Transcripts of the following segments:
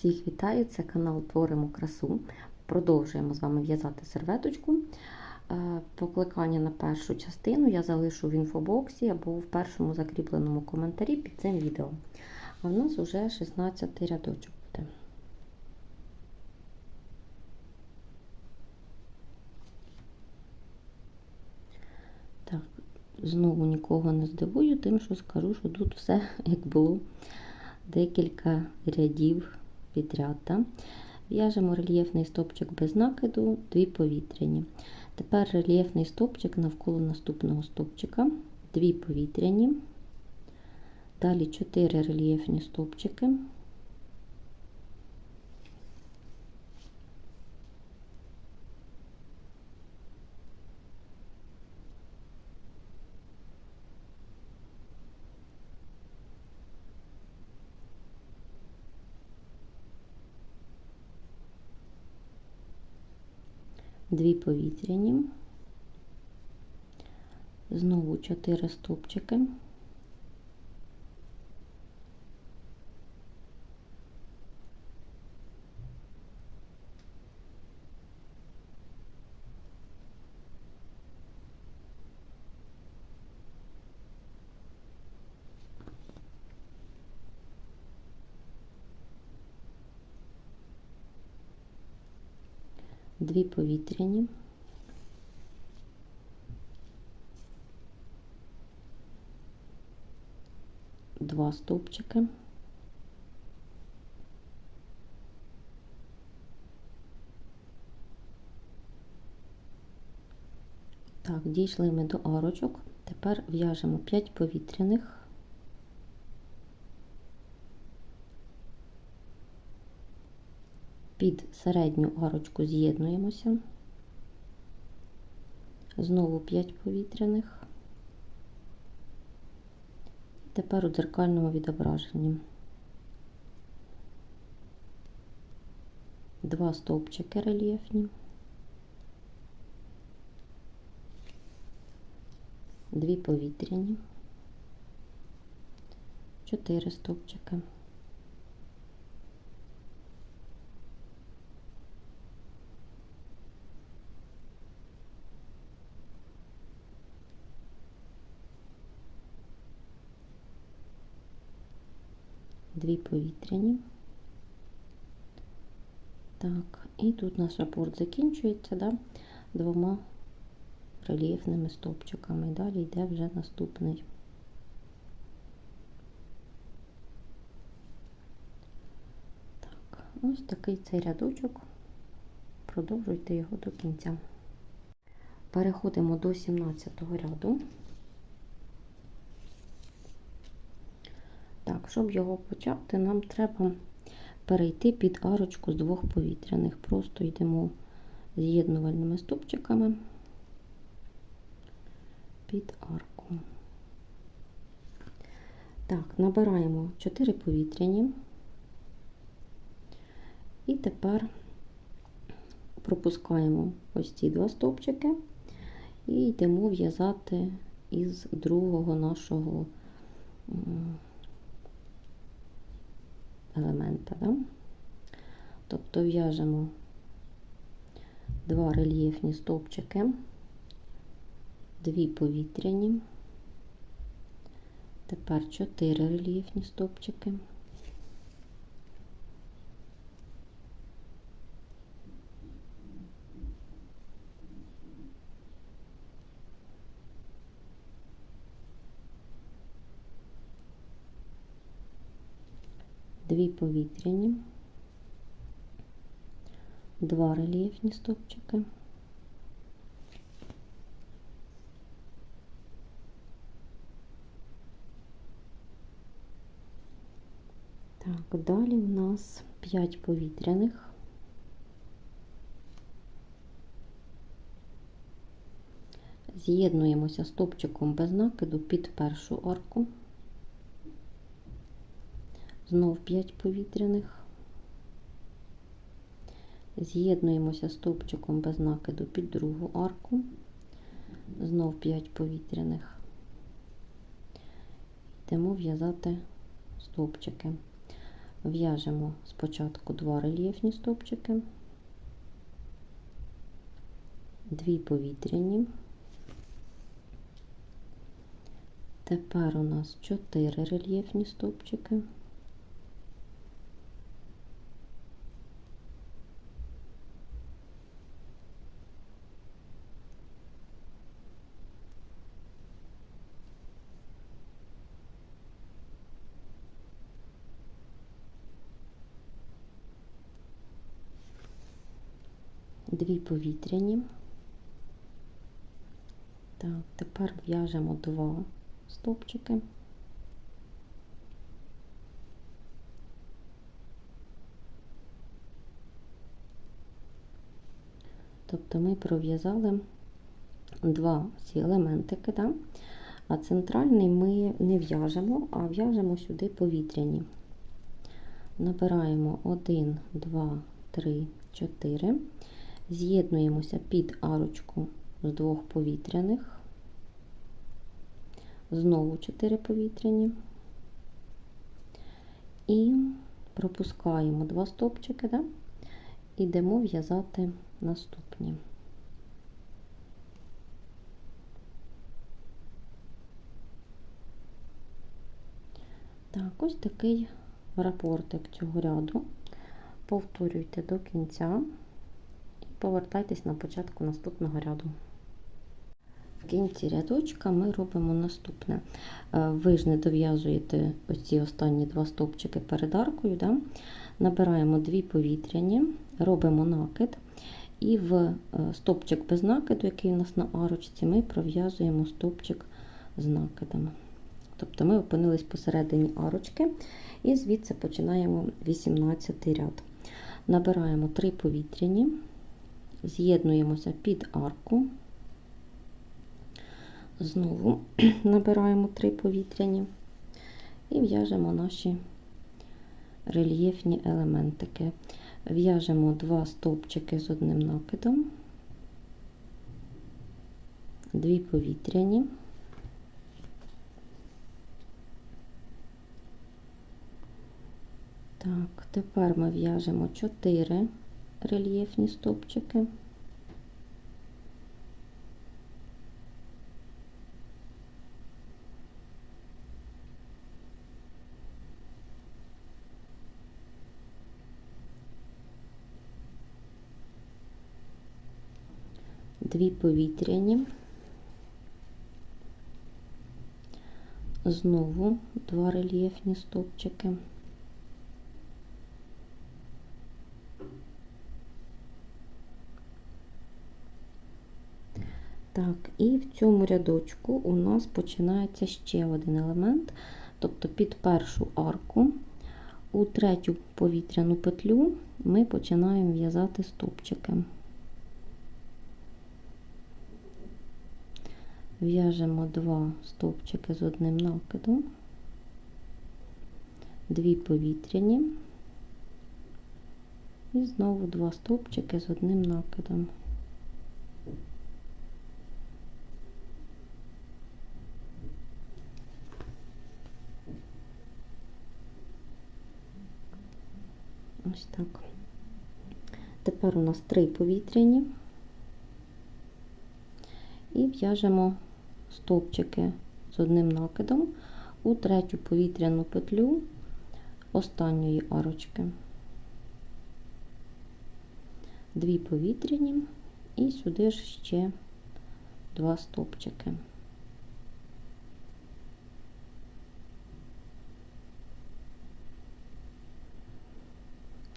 Всіх вітаю! Це канал Творимо красу. Продовжуємо з вами в'язати серветочку. Е, Покликання на першу частину я залишу в інфобоксі або в першому закріпленому коментарі під цим відео. А в нас вже 16 рядочок буде. Так, знову нікого не здивую, тим, що скажу, що тут все як було декілька рядів підряд. Да? В'яжемо рельєфний стопчик без накиду, дві повітряні. Тепер рельєфний стопчик навколо наступного стопчика, дві повітряні, далі 4 рельєфні стопчики. Дві повітряні, знову 4 стопчики. Дві повітряні. Два стовпчики. Так, дійшли ми до арочок. Тепер в'яжемо 5 повітряних. Під середню арочку з'єднуємося. Знову 5 повітряних. Тепер у дзеркальному відображенні. Два стовпчики рельєфні. Дві повітряні. Чотири стовпчики. Дві повітряні. Так, і тут наш рапорт закінчується да, двома рельєфними стовпчиками. Далі йде вже наступний. Так, ось такий цей рядочок. Продовжуйте його до кінця. Переходимо до 17 ряду. Так, щоб його почати, нам треба перейти під арочку з двох повітряних. Просто йдемо з'єднувальними стопчиками під арку. Так, набираємо 4 повітряні. І тепер пропускаємо ось ці два стовпчики і йдемо в'язати із другого нашого елемента. Да? Тобто в'яжемо два рельєфні стовпчики, дві повітряні, тепер чотири рельєфні стовпчики. Дві повітряні, два рельєфні стовпчики, Так, далі у нас 5 повітряних. З'єднуємося стовпчиком без накиду під першу арку. Знов 5 повітряних. З'єднуємося стовпчиком без накиду під другу арку. Знов 5 повітряних. Йдемо в'язати стовпчики. В'яжемо спочатку два рельєфні стовпчики, дві повітряні. Тепер у нас 4 рельєфні стовпчики. Дві повітряні. Так, тепер в'яжемо два стовпчики. Тобто ми пров'язали два ці елементики, да? а центральний ми не в'яжемо, а в'яжемо сюди повітряні. Набираємо 1, 2, 3, 4, з'єднуємося під арочку з двох повітряних. Знову 4 повітряні. І пропускаємо два стопчики, да? ідемо в'язати наступні. Так, ось такий рапортик цього ряду. Повторюйте до кінця повертайтесь на початку наступного ряду. В кінці рядочка ми робимо наступне. Е, ви ж не дов'язуєте оці останні два стовпчики перед аркою. Да? Набираємо дві повітряні, робимо накид, і в е, стовпчик без накиду, який у нас на арочці, ми пров'язуємо стовпчик з накидом. Тобто ми опинились посередині арочки, і звідси починаємо 18 ряд. Набираємо три повітряні, з'єднуємося під арку. Знову набираємо три повітряні і в'яжемо наші рельєфні елементики. В'яжемо два стовпчики з одним накидом, дві повітряні. Так, тепер ми в'яжемо 4 рельєфні стовпчики. Дві повітряні, знову два рельєфні стовпчики. Так, і в цьому рядочку у нас починається ще один елемент, тобто під першу арку, у третю повітряну петлю ми починаємо в'язати стовпчики. В'яжемо два стовпчики з одним накидом, дві повітряні і знову два стовпчики з одним накидом. Ось так. Тепер у нас три повітряні і в'яжемо стовпчики з одним накидом у третю повітряну петлю останньої арочки. Дві повітряні і сюди ж ще два стовпчики.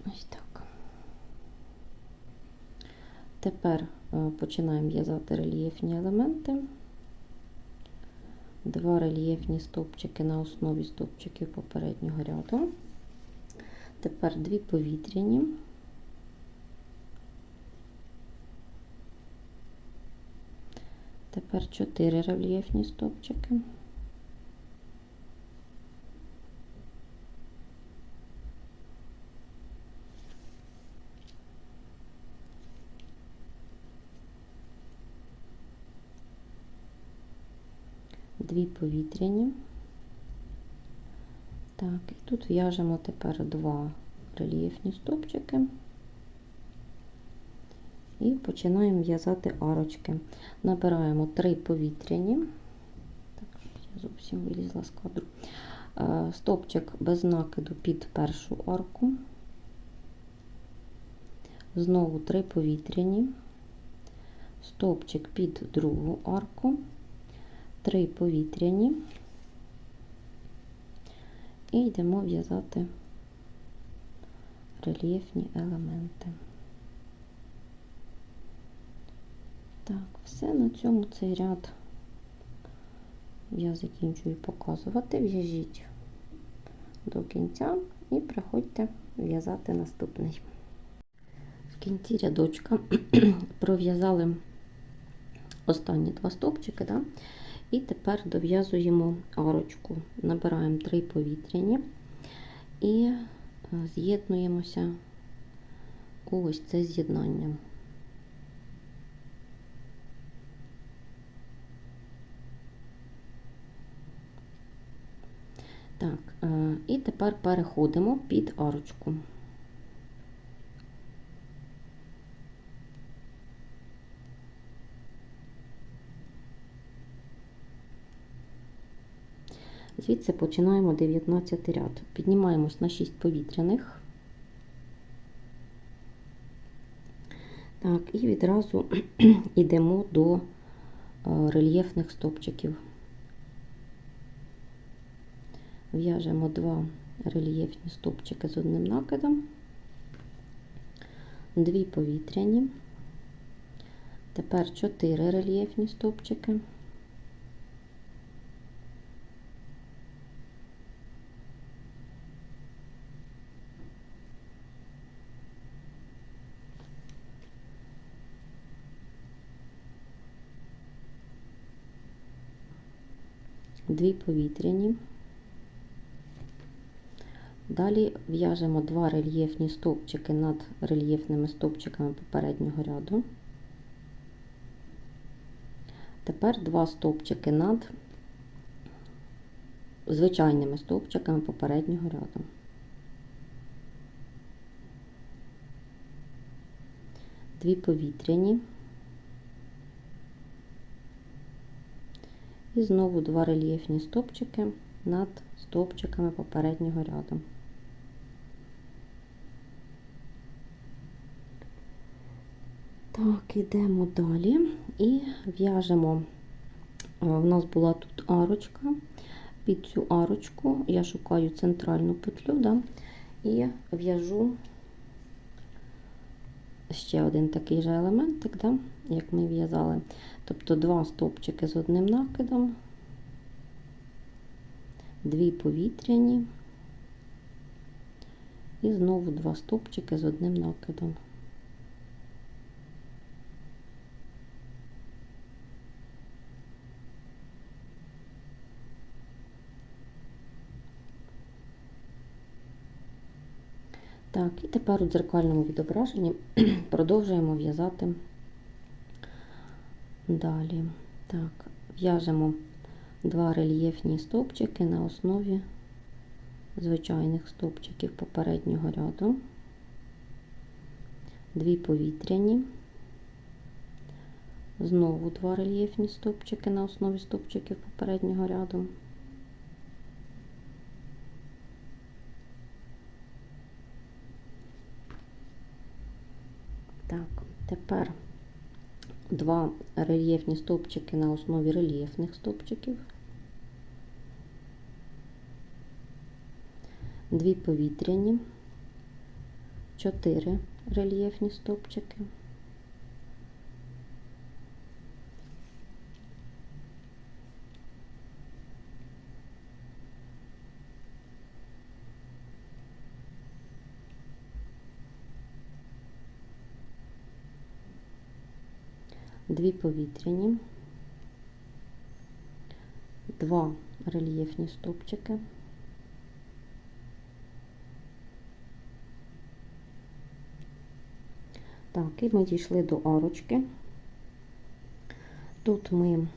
Ось так. Тепер е, починаємо в'язати рельєфні елементи. Два рельєфні стовпчики на основі стовпчиків попереднього ряду. Тепер дві повітряні. Тепер чотири рельєфні стовпчики. Дві повітряні. Так, і тут в'яжемо тепер два рельєфні стовпчики і починаємо в'язати арочки. Набираємо три повітряні. Так, я зовсім вилізла з кадру. Е, Стовпчик без накиду під першу арку. Знову три повітряні, стовпчик під другу арку, три повітряні і йдемо в'язати рельєфні елементи. Так, все на цьому цей ряд я закінчую показувати. В'яжіть до кінця і приходьте в'язати наступний. В кінці рядочка пров'язали останні два стовпчики, да? І тепер дов'язуємо арочку. Набираємо три повітряні і е, з'єднуємося у ось це з'єднання. Так, е, і тепер переходимо під арочку. Звідси починаємо 19 ряд. Піднімаємось на 6 повітряних. Так, і відразу йдемо до е, рельєфних стопчиків. В'яжемо два рельєфні стопчики з одним накидом, дві повітряні, тепер 4 рельєфні стопчики. Дві повітряні. Далі в'яжемо два рельєфні стовпчики над рельєфними стовпчиками попереднього ряду. Тепер два стовпчики над звичайними стовпчиками попереднього ряду. Дві повітряні. І знову два рельєфні стовпчики над стовпчиками попереднього ряду. Так, ідемо далі і в'яжемо. У нас була тут арочка. Під цю арочку я шукаю центральну петлю да, і в'яжу ще один такий же елементик, да, як ми в'язали. Тобто два стовпчики з одним накидом, дві повітряні і знову два стовпчики з одним накидом. Так, і тепер у дзеркальному відображенні продовжуємо в'язати далі. Так, в'яжемо два рельєфні стовпчики на основі звичайних стовпчиків попереднього ряду, дві повітряні, знову два рельєфні стовпчики на основі стовпчиків попереднього ряду. Так, тепер два рельєфні стовпчики на основі рельєфних стовпчиків, дві повітряні, чотири рельєфні стовпчики. Дві повітряні, два рельєфні стовпчики, Так, і ми дійшли до арочки. Тут ми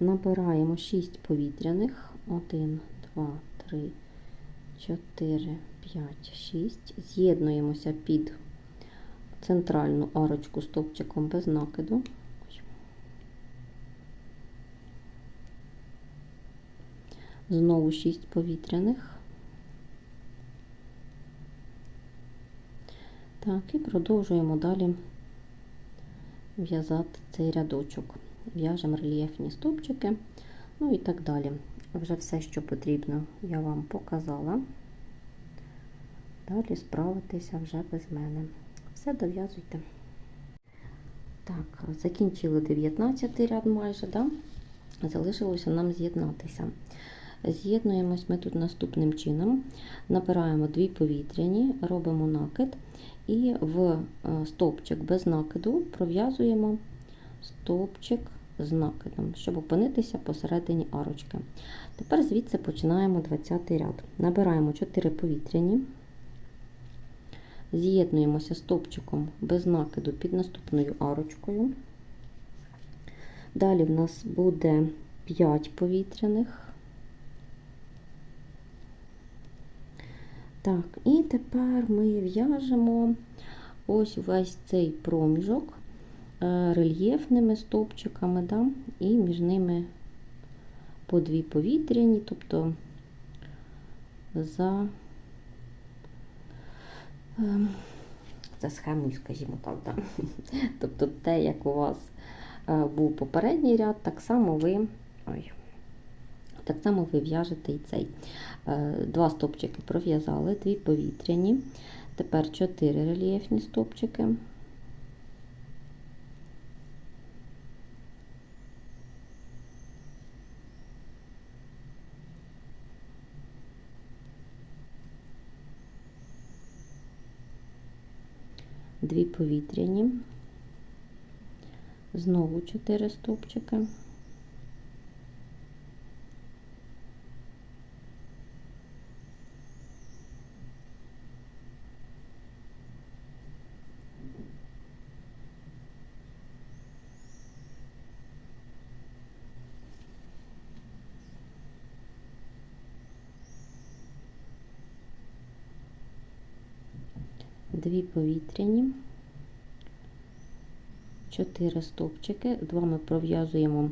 набираємо 6 повітряних, 1, 2, 3, 4, 5, 6. З'єднуємося під центральну арочку стовпчиком без накиду. Знову 6 повітряних. Так, і продовжуємо далі в'язати цей рядочок. В'яжемо рельєфні стовпчики, ну і так далі. Вже все, що потрібно, я вам показала. Далі справитися вже без мене. Все дов'язуйте. Так, закінчили 19 ряд майже, да? залишилося нам з'єднатися. З'єднуємось ми тут наступним чином. Набираємо дві повітряні, робимо накид і в стовпчик без накиду пров'язуємо стовпчик з накидом, щоб опинитися посередині арочки. Тепер звідси починаємо 20 ряд. Набираємо 4 повітряні, з'єднуємося стовпчиком без накиду під наступною арочкою. Далі в нас буде 5 повітряних. Так, і тепер ми в'яжемо ось весь цей проміжок рельєфними стовпчиками, да, і між ними по дві повітряні, тобто за, за схемою, скажімо так, да. тобто те, як у вас був попередній ряд, так само ви. Ой, так само ви в'яжете і цей. Два стопчики пров'язали, дві повітряні. Тепер чотири рельєфні стопчики. Дві повітряні, знову 4 стопчики. Дві повітряні, 4 стовпчики, два ми пров'язуємо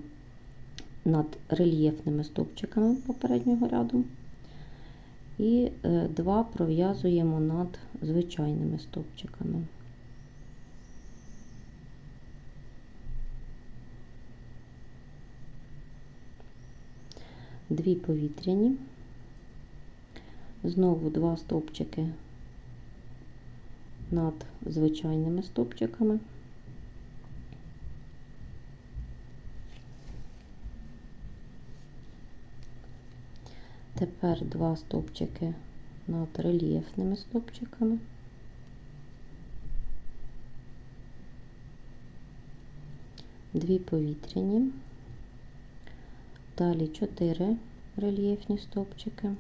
над рельєфними стовпчиками попереднього ряду, і два пров'язуємо над звичайними стовпчиками. Дві повітряні, знову два стовпчики над звичайними стовпчиками. Тепер два стовпчики над рельєфними стовпчиками. Дві повітряні, далі чотири рельєфні стовпчики.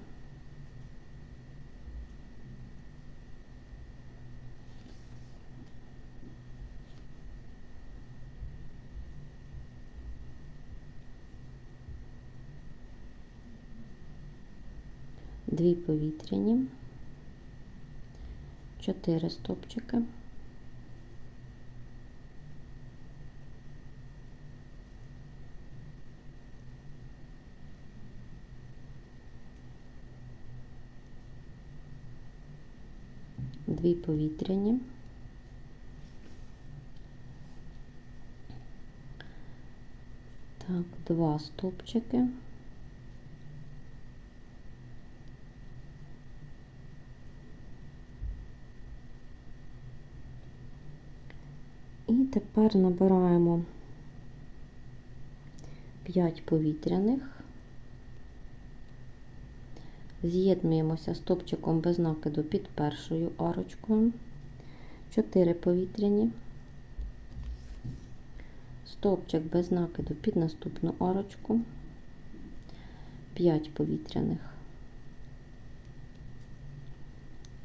Дві повітряні, чотири стопчики, дві повітряні, так, два стопчики. І тепер набираємо 5 повітряних, з'єднуємося стопчиком без накиду під першою арочкою, 4 повітряні, стопчик без накиду під наступну арочку, 5 повітряних.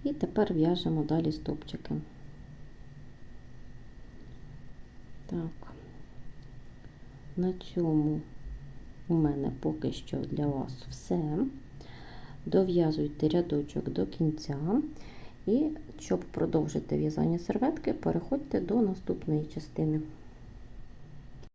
І тепер в'яжемо далі стопчики. Так, на цьому у мене поки що для вас все. Дов'язуйте рядочок до кінця. І щоб продовжити в'язання серветки, переходьте до наступної частини.